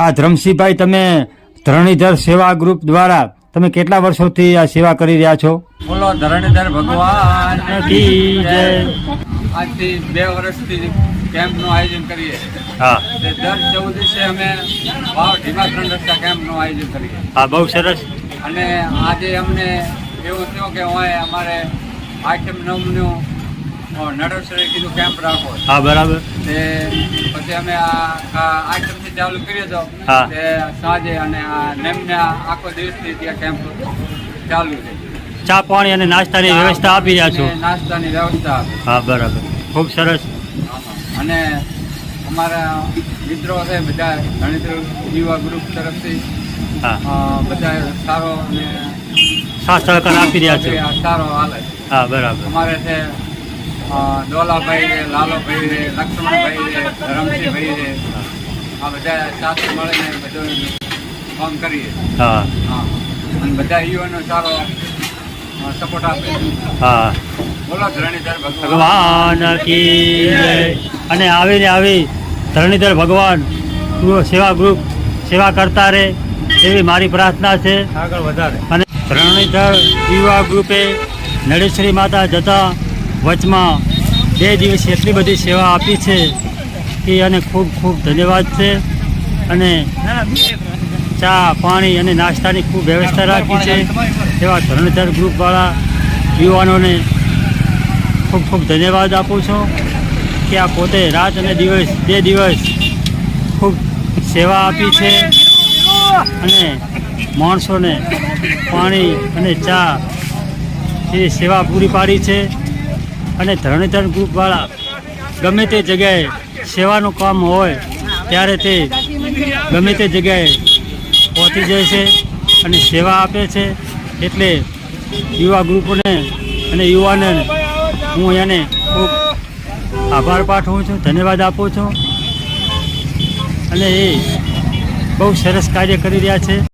આ ધ્રમસિંહભાઈ તમે ધરણીધર સેવા ગ્રુપ દ્વારા તમે કેટલા વર્ષોથી આ સેવા કરી રહ્યા છો? બોલો ધરણીધર ભગવાન આજથી બે વર્ષથી કેમ્પનું આયોજન કરીએ. હા. તે ચૌદ દિવસે અમે વાવ ધીમા ત્રણ રસ્તા કેમ્પનું આયોજન કરીએ. હા બહુ સરસ. અને આજે અમને એવું થયું કે હોય અમારે આઠમ નવનું નડસરે કીધું કેમ્પ રાખો. હા બરાબર. તે પછી અમે આ આઈટમથી ચાલુ કર્યો હતો. તે સાંજે અને આ નેમને આખો દિવસથી ત્યાં કેમ્પ ચાલુ છે. ચા પાણી અને નાસ્તાની વ્યવસ્થા આપી રહ્યા છો? નાસ્તાની વ્યવસ્થા હા બરાબર. ખૂબ સરસ. અને અમારા મિત્રો છે બધા ગણિત યુવા ગ્રુપ તરફથી. બધા સારો અને સાથ સહકાર આપી રહ્યા છે? સારો હાલે હા બરાબર. અમારે છે ડોલાભાઈ છે લાલોભાઈ છે લક્ષ્મણભાઈ ધરમસિંહભાઈ આ બધા સાથે મળીને બધું કામ કરીએ. હા. હા. અને બધા યુવાનો સારો સપોર્ટ આપે. હા. બોલો ધરણીધર ભગવાન. કી જય. અને આવીને આવી ધરણીધર ભગવાન. સેવા ગ્રુપ સેવા કરતા રહે એવી મારી પ્રાર્થના છે. આગળ વધારે. અને ધરણીધર યુવા ગ્રુપે નળેશ્વરી માતા જતા વચમાં બે દિવસ એટલી બધી સેવા આપી છે કે અને ખૂબ ખૂબ ધન્યવાદ છે. અને ચા, પાણી અને નાસ્તાની ખૂબ વ્યવસ્થા રાખી છે એવા ધરણધર ગ્રુપવાળા યુવાનોને ખૂબ ખૂબ ધન્યવાદ આપું છું કે આ પોતે રાત અને દિવસ, બે દિવસ ખૂબ સેવા આપી છે. અને માણસોને પાણી અને ચા એ સેવા પૂરી પાડી છે. અને ધરણીધર ગ્રુપવાળા ગમે તે જગ્યાએ સેવાનું કામ હોય, ત્યારે તે ગમે તે જગ્યાએ પહોંચી જાય છે અને સેવા આપે છે. એટલે યુવા ગ્રુપને અને યુવાને હું એને ખૂબ આભાર પાઠવું છું, ધન્યવાદ આપું છું. અને એ બહુ સરસ કાર્ય કરી રહ્યા છે.